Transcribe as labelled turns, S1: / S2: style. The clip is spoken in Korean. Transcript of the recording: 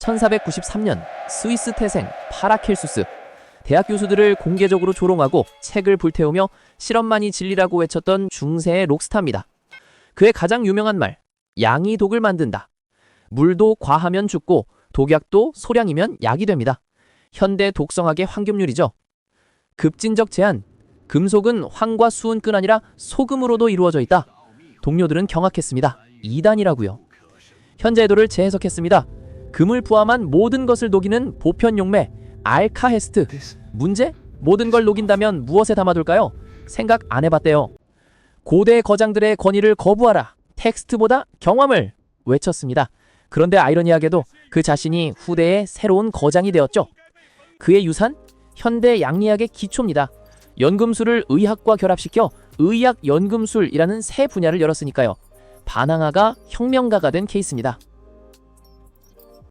S1: 1493년 스위스 태생 파라켈수스 대학 교수들을 공개적으로 조롱하고 책을 불태우며 실험만이 진리라고 외쳤던 중세의 록스타입니다. 그의 가장 유명한 말 양이 독을 만든다. 물도 과하면 죽고 독약도 소량이면 약이 됩니다. 현대 독성학의 황금률이죠. 급진적 제한 금속은 황과 수은뿐 아니라 소금으로도 이루어져 있다. 동료들은 경악했습니다. 이단이라고요. 현재 애도를 재해석했습니다. 금을 포함한 모든 것을 녹이는 보편 용매 알카헤스트. 문제? 모든 걸 녹인다면 무엇에 담아둘까요? 생각 안 해봤대요. 고대 거장들의 권위를 거부하라. 텍스트보다 경험을 외쳤습니다. 그런데 아이러니하게도 그 자신이 후대의 새로운 거장이 되었죠. 그의 유산? 현대 양리학의 기초입니다. 연금술을 의학과 결합시켜 의학 연금술이라는 새 분야를 열었으니까요. 바나나가 혁명가가 된 케이스입니다.